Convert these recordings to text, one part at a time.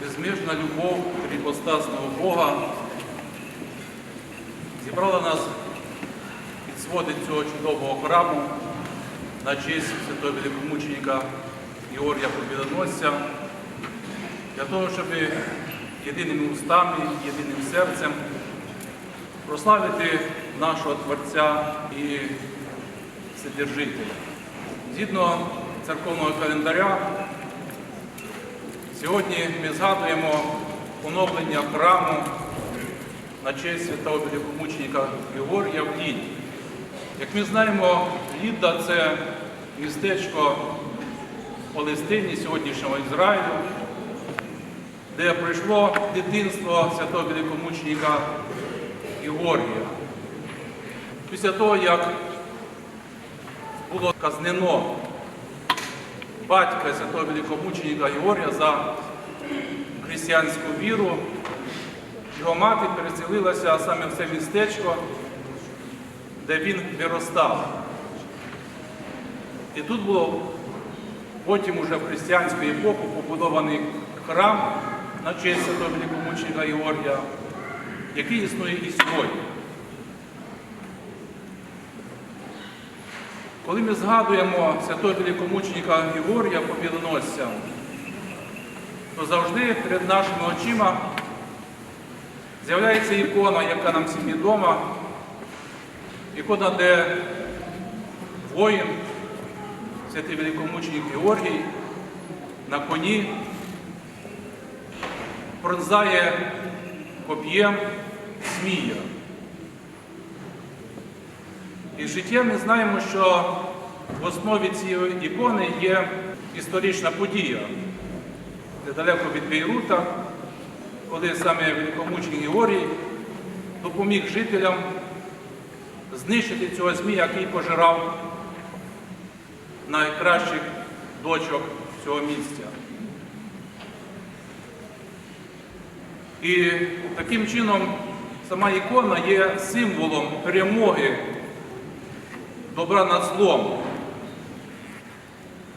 безмежна любов кріпостасного Бога зібрала нас під своди цього чудового храму на честь святого великомученика Георгія Побідоносця для того, щоб єдиними устами, єдиним серцем прославити нашого Творця і Вседержителя. Згідно церковного календаря, сьогодні ми згадуємо оновлення храму на честь святого великомученика Георгія в Ліді. Як ми знаємо, Лідда це містечко Палестині, сьогоднішнього Ізраїлю, де пройшло дитинство святого великомученика Георгія. Після того, як було казнено батька святого великомученика Георгія за християнську віру, його мати переселилася саме в це містечко, де він виростав. І тут було потім уже в християнську епоху побудований храм на честь святого великомученика Георгія, який існує і сьогодні. Коли ми згадуємо святого великомученика Георгія Побідоносця, то завжди перед нашими очима з'являється ікона, яка нам всім відома, ікона, де воїн, святий великомученик Георгій на коні пронзає коп'єм змія. І життя ми знаємо, що в основі цієї ікони є історична подія. Недалеко від Бейрута, коли саме великомученик Георгій допоміг жителям знищити цього змія, який пожирав найкращих дочок цього місця. І таким чином сама ікона є символом перемоги добра над злом.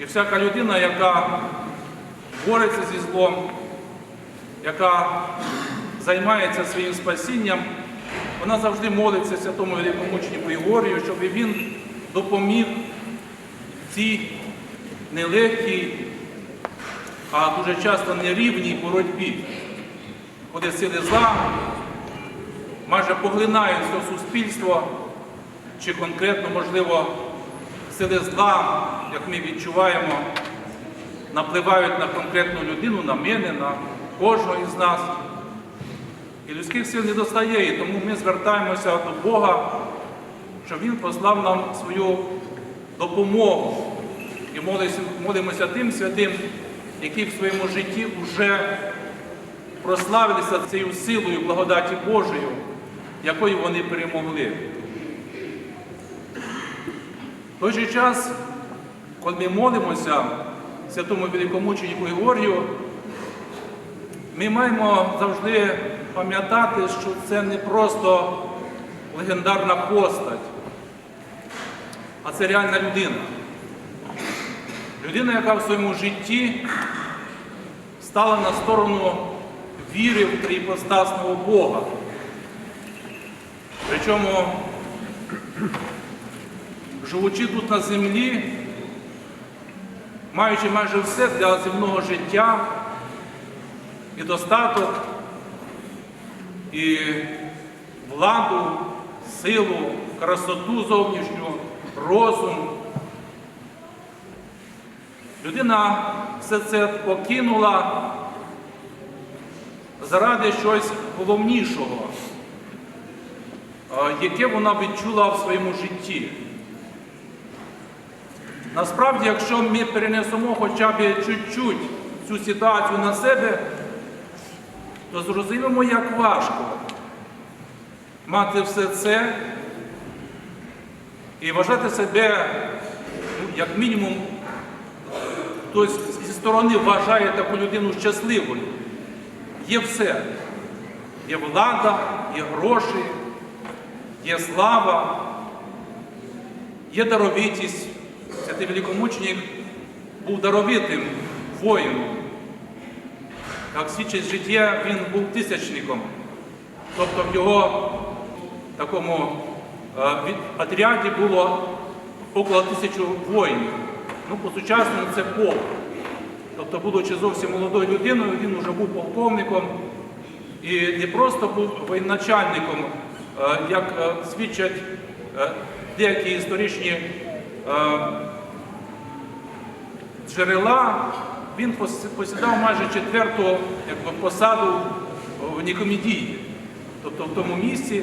І всяка людина, яка бореться зі злом, яка займається своїм спасінням, вона завжди молиться святому великомученику Ігорію, щоб він допоміг цій нелегкій, а дуже часто нерівній боротьбі, коли сили зла майже поглинають все суспільство, чи конкретно, можливо, сили зла, як ми відчуваємо, напливають на конкретну людину, на мене, на кожного із нас. І людських сил не достає, і тому ми звертаємося до Бога, щоб Він послав нам свою допомогу і молимося тим святим, які в своєму житті вже прославилися цією силою благодаті Божою, якою вони перемогли. В той же час, коли ми молимося святому великомученику Георгію, ми маємо завжди пам'ятати, що це не просто легендарна постать, а це реальна людина. Людина, яка в своєму житті стала на сторону віри в трипостасного Бога. Причому, живучи тут на землі, маючи майже все для земного життя, і достаток, і владу, силу, красоту зовнішню, розум. Людина все це покинула заради щось головнішого, яке вона відчула в своєму житті. Насправді, якщо ми перенесемо хоча б чуть-чуть цю ситуацію на себе, то зрозуміємо, як важко мати все це і вважати себе, ну, як мінімум, хтось зі сторони вважає таку людину щасливою. Є все. Є влада, є гроші, є слава, є даровитість. Святий великомученик був даровитим воїном. як свідчить життя, він був тисячником. Тобто в його такому е, отряді було около тисячі воїнів. Ну, по-сучасному це полк. Тобто, будучи зовсім молодою людиною, він вже був полковником і не просто був воєначальником, е, як е, свідчать деякі історичні джерела, він посідав майже четверту якби, посаду в Нікомідії, тобто в тому місці,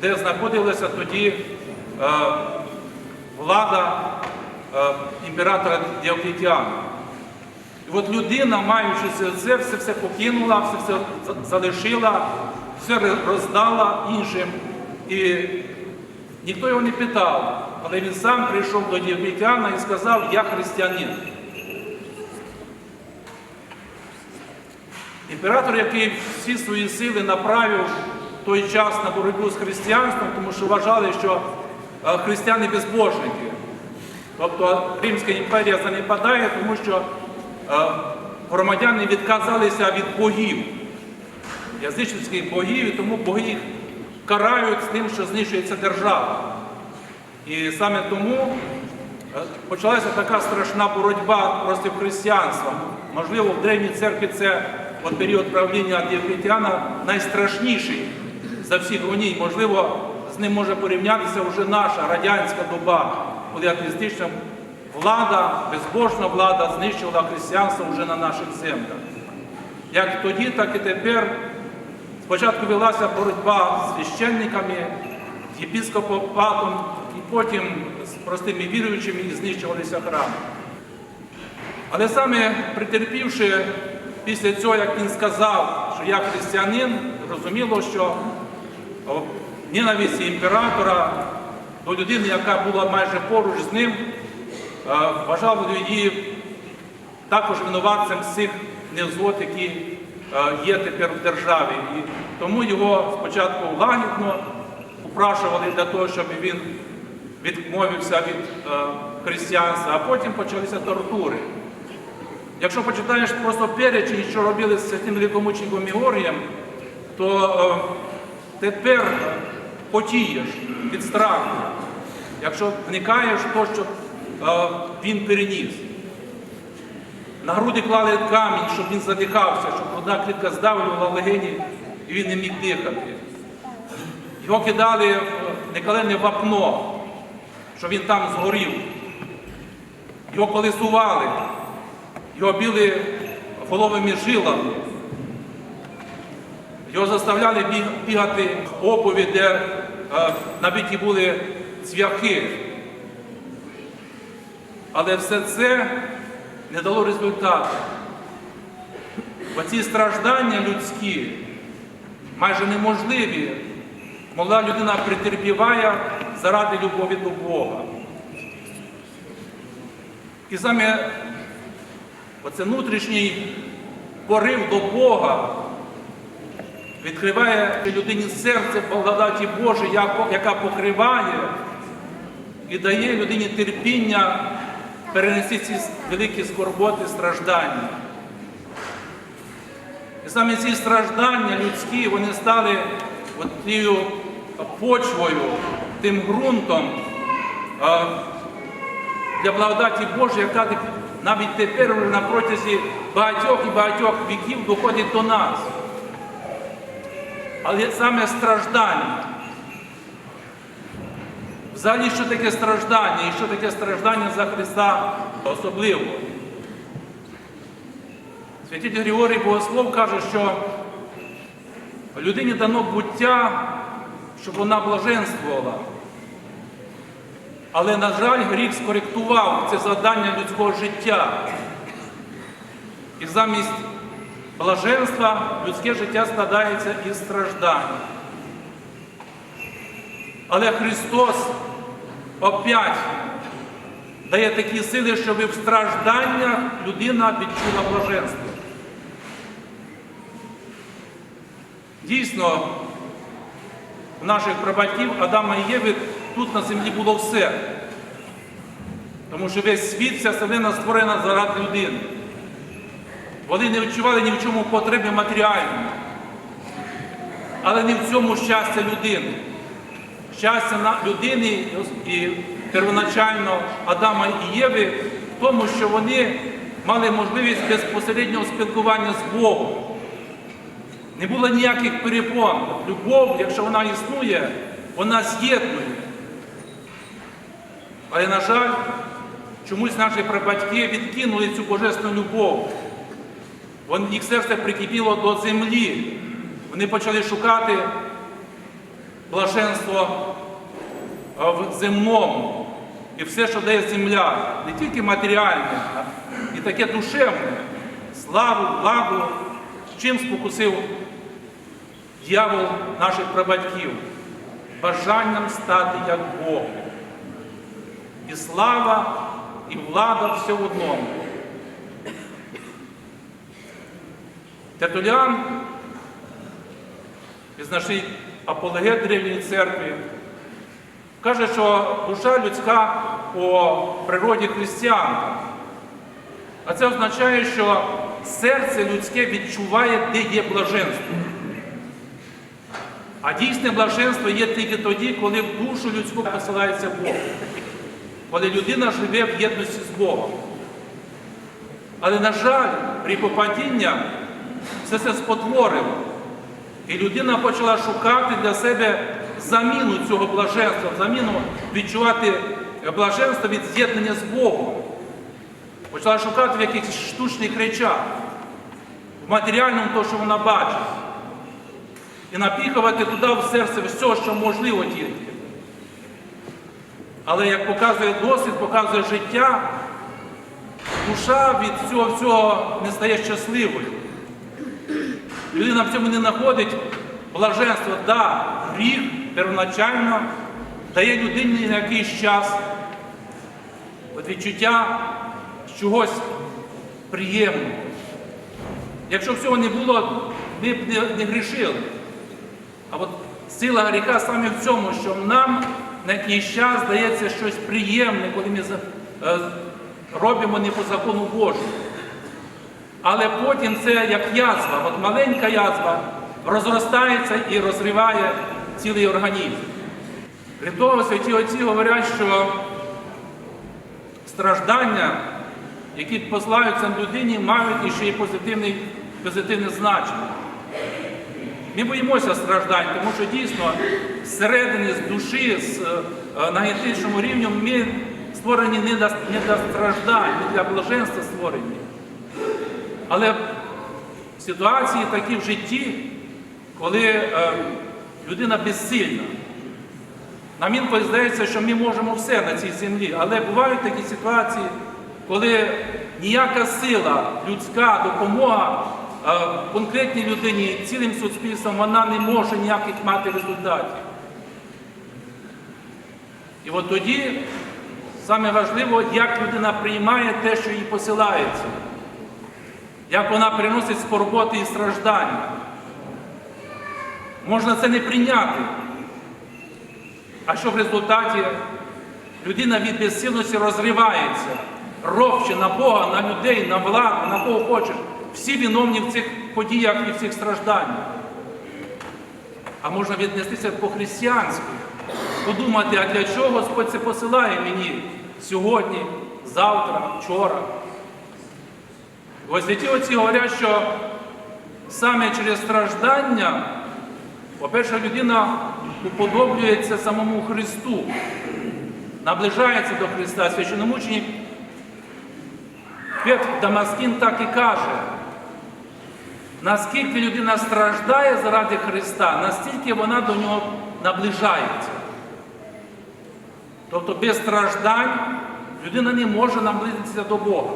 де знаходилася тоді е, влада е, імператора Діоклетіана. І от людина, маючи це, все, все покинула, все, все залишила, все роздала іншим. І ніхто його не питав, але він сам прийшов до Діоклетіана і сказав, я християнин. Імператор, який всі свої сили направив той час на боротьбу з християнством, тому що вважали, що е, християни безбожники. Тобто Римська імперія занепадає, тому що е, громадяни відказалися від богів, язичницьких богів, і тому боги їх карають з тим, що знищується держава. І саме тому е, почалася така страшна боротьба проти християнства. Можливо, в Древній церкві це от період правління Діоклетіана найстрашніший за всіх гоній. Можливо, з ним може порівнятися вже наша радянська доба, коли атеїстична влада, безбожна влада знищувала християнство вже на наших землях. Як тоді, так і тепер Спочатку велася боротьба з священниками, з єпіскопатом, і потім з простими віруючими і знищувалися храми. Але саме претерпівши після цього, як він сказав, що я християнин, зрозуміло, що ненависть імператора до людини, яка була майже поруч з ним, е, вважав її також винуватцем всіх невзгод, які е, є тепер в державі. І тому його спочатку лагідно упрашували для того, щоб він відмовився від е, християнства, а потім почалися тортури. Якщо почитаєш просто перечень, що робили з святим великомучеником Мігорієм, то е, тепер потієш від страху, якщо вникаєш в те, що е, він переніс. На груди клали камінь, щоб він задихався, щоб одна клітка здавлювала легені і він не міг дихати. Його кидали в некалене вапно, щоб він там згорів. Його колесували, його били головими жилами. Його заставляли бігати обуві, де е, набиті були цвяхи. Але все це не дало результату. Бо ці страждання людські майже неможливі. Молода людина претерпіває заради любові до Бога. І саме оце внутрішній порив до Бога відкриває людині серце благодаті Божої, яка покриває і дає людині терпіння перенести ці великі скорботи, страждання. І саме ці страждання людські, вони стали тією почвою, тим ґрунтом для благодаті Божої, яка навіть тепер на протязі багатьох і багатьох віків доходить до нас. Але саме страждання. Взагалі, що таке страждання і що таке страждання за Христа особливо. Святитель Григорій Богослов каже, що людині дано буття, щоб вона блаженствувала. Але, на жаль, гріх скоректував це завдання людського життя. І замість блаженства людське життя складається із страждань. Але Христос опять дає такі сили, щоб в стражданнях людина відчула блаженство. Дійсно, наших прабатьків Адама і Єви тут на землі було все. Тому що весь світ, вся вселена створена заради людини. Вони не відчували ні в чому потреби матеріальної. Але не в цьому щастя людини. Щастя людини і первоначально Адама і Єви в тому, що вони мали можливість безпосереднього спілкування з Богом. Не було ніяких перепон. Любов, якщо вона існує, вона з'єднує. Але, на жаль, чомусь наші прабатьки відкинули цю божественну любов. Їх серце прикипіло до землі. Вони почали шукати блаженство в земному. І все, що дає земля, не тільки матеріальне, а і таке душевне, славу, владу, чим спокусив дьявол наших прабатьків, бажанням стати як Бог. І слава, і влада все в одному. Тертуліан, відзначний апологет Древньої церкви, каже, що душа людська по природі християнка. А це означає, що серце людське відчуває, де є блаженство. А дійсне блаженство є тільки тоді, коли в душу людську посилається Бог. Коли людина живе в єдності з Богом. Але, на жаль, при попадіння все це спотворило. І людина почала шукати для себе заміну цього блаженства, заміну відчувати блаженство від з'єднання з Богом. Почала шукати в якихось штучних речах, в матеріальному то, що вона бачить. І напіхувати туди в серце все, що можливо тільки. Але як показує досвід, показує життя, душа від цього всього не стає щасливою. Людина в цьому не знаходить блаженство. Да, гріх первоначально дає людині на якийсь час от відчуття чогось приємного. Якщо б цього не було, ми б не, не грішили. А от сила гріха саме в цьому, що нам на якийсь час здається щось приємне, коли ми е, робимо не по закону Божому. Але потім це як язва, от маленька язва розростається і розриває цілий організм. Крім того, святі отці говорять, що страждання, які посилаються людині, мають іще й позитивне значення. Ми боїмося страждань, тому що дійсно зсередини, з душі, з, е, на генетичному рівні ми створені не для, страждань, не для блаженства створені. Але ситуації такі в житті, коли е, людина безсильна, нам інколи здається, що ми можемо все на цій землі, але бувають такі ситуації, коли ніяка сила, людська допомога е, конкретній людині, цілим суспільством, вона не може ніяких мати результатів. І от тоді саме важливо, як людина приймає те, що їй посилається, як вона приносить скорботи і страждання. Можна це не прийняти. А що в результаті людина від безсилності розривається, ропче на Бога, на людей, на владу, на кого хочеш. Всі виновні в цих подіях і в цих стражданнях. А можна віднестися по-християнськи, подумати, а для чого Господь це посилає мені сьогодні, завтра, вчора. Ось святі отці говорять, що саме через страждання, по-перше, людина уподоблюється самому Христу, наближається до Христа. Священномученик Петр Дамаскін так і каже, наскільки людина страждає заради Христа, настільки вона до нього наближається. Тобто без страждань людина не може наблизитися до Бога.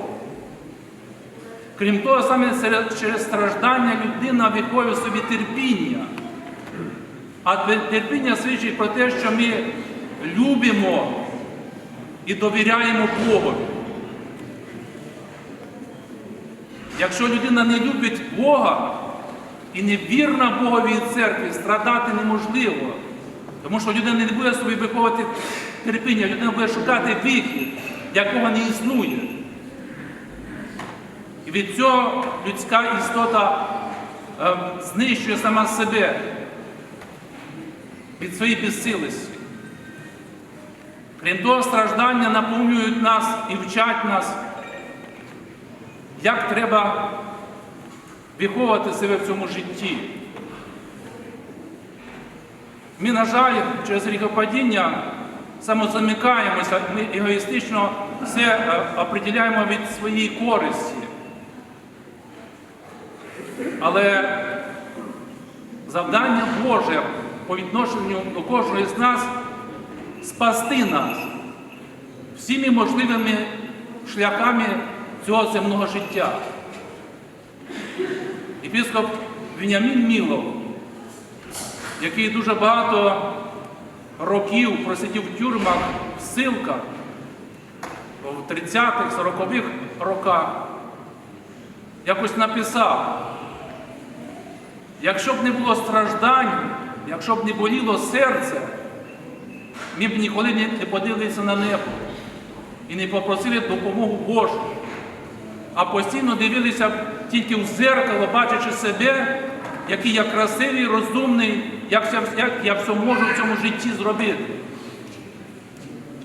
Крім того, саме через страждання людина виховує собі терпіння. А терпіння свідчить про те, що ми любимо і довіряємо Богові. Якщо людина не любить Бога і не вірна Богові церкві, страдати неможливо. Тому що людина не буде собі виховувати терпіння, людина буде шукати вихід, якого не існує. І від цього людська істота е, знищує сама себе від своєї безсилості. Крім того, страждання наповнюють нас і вчать нас, як треба виховувати себе в цьому житті. Ми, на жаль, через гріхопадіння самозамикаємося, ми егоїстично все е, определяємо від своєї користі. Але завдання Боже по відношенню до кожного з нас спасти нас всіми можливими шляхами цього земного життя. Єпископ Веніамін Мілов, який дуже багато років просидів в тюрмах, в силках, в 30-х, 40-х роках, якось написав, якщо б не було страждань, якщо б не боліло серце, ми б ніколи не подивилися на небо і не попросили допомогу Божу, а постійно дивилися тільки в зеркало, бачачи себе, який я красивий, розумний, як, вся- як я все можу в цьому житті зробити.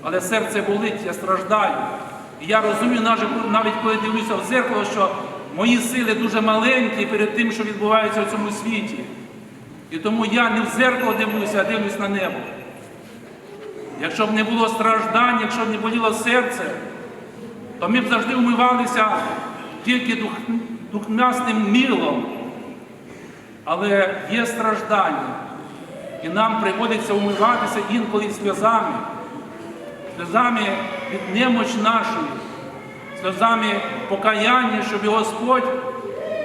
Але серце болить, я страждаю. І я розумію, навіть коли дивлюся в зеркало, що мої сили дуже маленькі перед тим, що відбувається в цьому світі. І тому я не в зеркало дивлюся, а дивлюсь на небо. Якщо б не було страждань, якщо б не боліло серце, то ми б завжди умивалися тільки дух, духмясним милом. Але є страждання, і нам приходиться умиватися інколи сльозами, сльозами від немоч нашої, сльозами покаяння, щоб Господь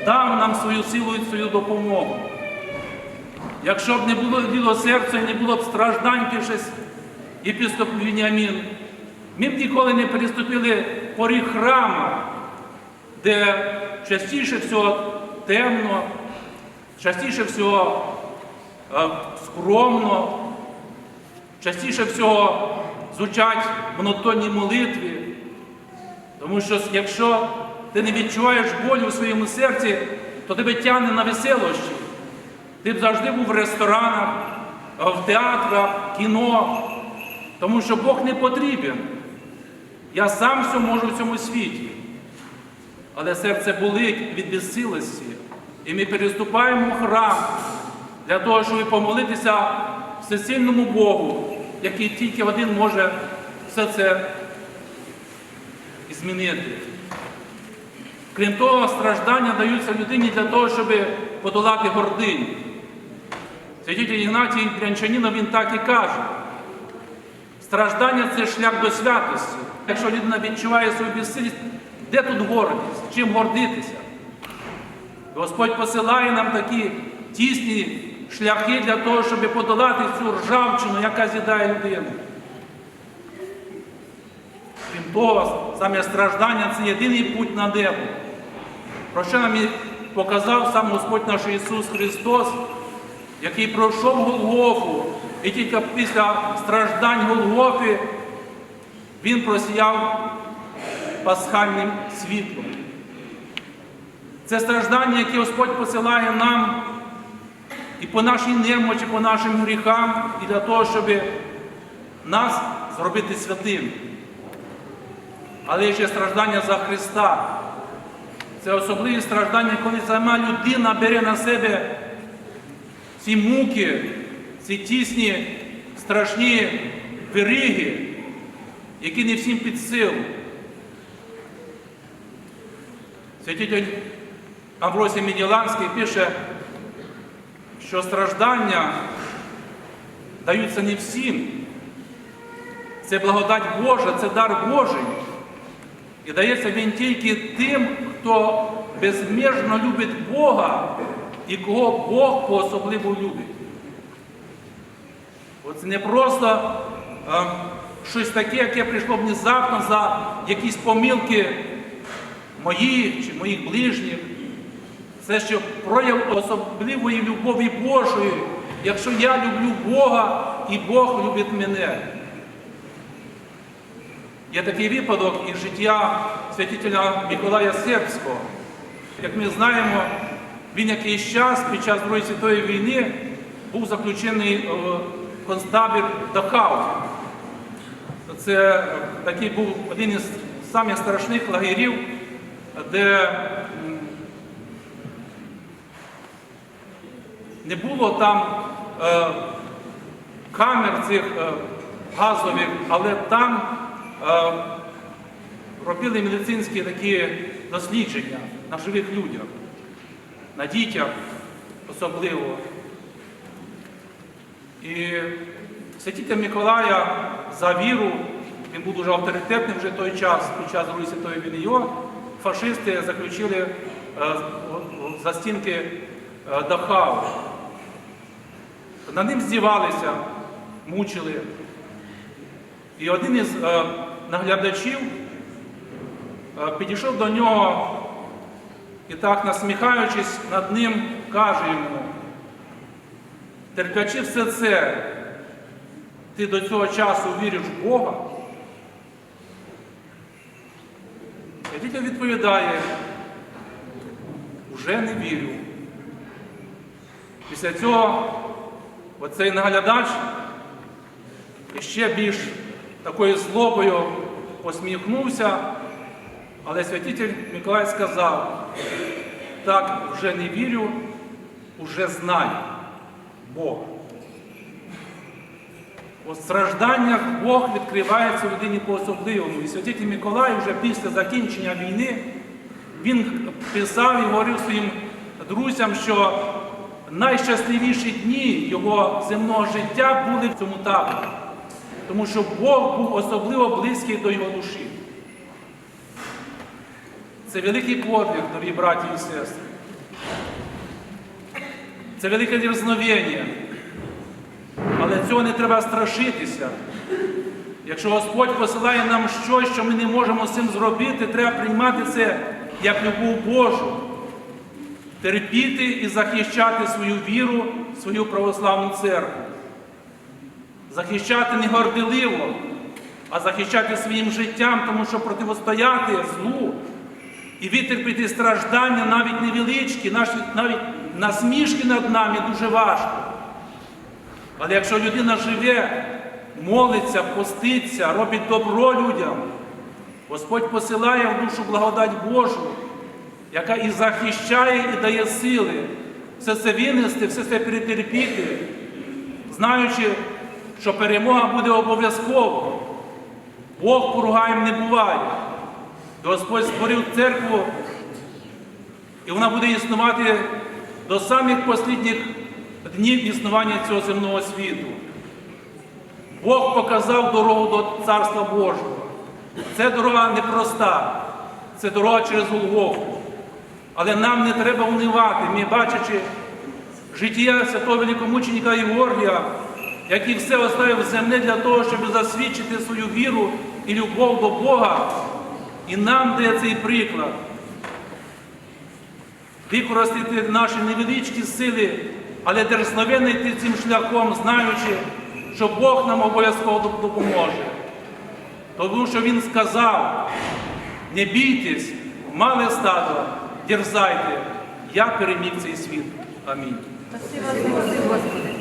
дав нам свою силу і свою допомогу. Якщо б не було діло серця і не було б страждань, пише єпископ Вініамін, ми б ніколи не переступили поріг храма, де частіше всього темно, частіше всього е, скромно, частіше всього звучать монотонні молитви. Тому що якщо ти не відчуваєш болю в своєму серці, то тебе тягне на веселощі. Ти б завжди був в ресторанах, е, в театрах, кіно, тому що Бог не потрібен. Я сам все можу в цьому світі. Але серце болить від безсилості. І ми переступаємо в храм для того, щоб помолитися всесильному Богу, який тільки один може все це змінити. Крім того, страждання даються людині для того, щоб подолати гординю. Святитель Ігнатій Брянчанінов він так і каже. Страждання це шлях до святості. Якщо людина відчуває свою безсилість, де тут гордість? Чим гордитися? Господь посилає нам такі тісні шляхи для того, щоб подолати цю ржавчину, яка з'їдає людину. Крім того, саме страждання це єдиний путь на небо. Про що нам і показав сам Господь наш Ісус Христос, який пройшов Голгофу, і тільки після страждань Голгофи Він просіяв пасхальним світлом. Це страждання, яке Господь посилає нам і по нашій немочі, по нашим гріхам, і для того, щоб нас зробити святим. Але ще страждання за Христа. Це особливі страждання, коли сама людина бере на себе ці муки, ці тісні, страшні вириги, які не всім під силу. Святитель Амвросій Меділанський пише, що страждання даються не всім. Це благодать Божа, це дар Божий. І дається він тільки тим, хто безмежно любить Бога і кого Бог по-особливо любить. Оце не просто е, щось таке, яке прийшло внезапно за якісь помилки моїх чи моїх ближніх. Це що прояв особливої любові Божої, якщо я люблю Бога і Бог любить мене. Є такий випадок із життя святителя Миколая Сербського. Як ми знаємо, він якийсь час під час Другої світової війни був заключений е, в концтабір Дахау. Це такий був один із самих страшних лагерів, де не було там е, камер цих е, газових, але там е, робили медицинські такі дослідження на живих людях, на дітях особливо. І святитель Миколая за віру, він був дуже авторитетним вже той час, під час Другої світової війни. Його фашисти заключили е, за стінки е, Дахау. На ним здівалися, мучили. І один із е, наглядачів підійшов до нього і так, насміхаючись над ним, каже йому, терплячи все це, ти до цього часу віриш в Бога? Святитель відповідає, вже не вірю. Після цього оцей наглядач ще більш такою злобою посміхнувся, але святитель Миколай сказав, так вже не вірю, уже знаю Бога. У стражданнях Бог відкривається людині по-особливому. І святитель Миколай вже після закінчення війни він писав і говорив своїм друзям, що найщасливіші дні його земного життя були в цьому таборі. Тому що Бог був особливо близький до його душі. Це великий подвиг, дорогі браті і сестри. Це велике дерзновення. Але цього не треба страшитися. Якщо Господь посилає нам щось, що ми не можемо з цим зробити, треба приймати це як любов Божу, терпіти і захищати свою віру, свою православну церкву. Захищати не горделиво, а захищати своїм життям, тому що протистояти злу і витерпіти страждання навіть невеличкі, навіть насмішки над нами дуже важко. Але якщо людина живе, молиться, поститься, робить добро людям, Господь посилає в душу благодать Божу, яка і захищає, і дає сили все це винести, все це перетерпіти, знаючи, що перемога буде обов'язково. Бог поругаєм не буває. Господь створив церкву, і вона буде існувати до самих останніх днів існування цього земного світу. Бог показав дорогу до Царства Божого. Це дорога непроста, це дорога через Голгофу. Але нам не треба унивати, ми бачачи життя святого великомученика Георгія, який все оставив земне для того, щоб засвідчити свою віру і любов до Бога. І нам дає цей приклад. Використати наші невеличкі сили, але дерзновенно йти цим шляхом, знаючи, що Бог нам обов'язково допоможе. Тому що Він сказав, не бійтесь, мале стадо, дерзайте, я переміг цей світ. Амінь. Спасибо, Господи.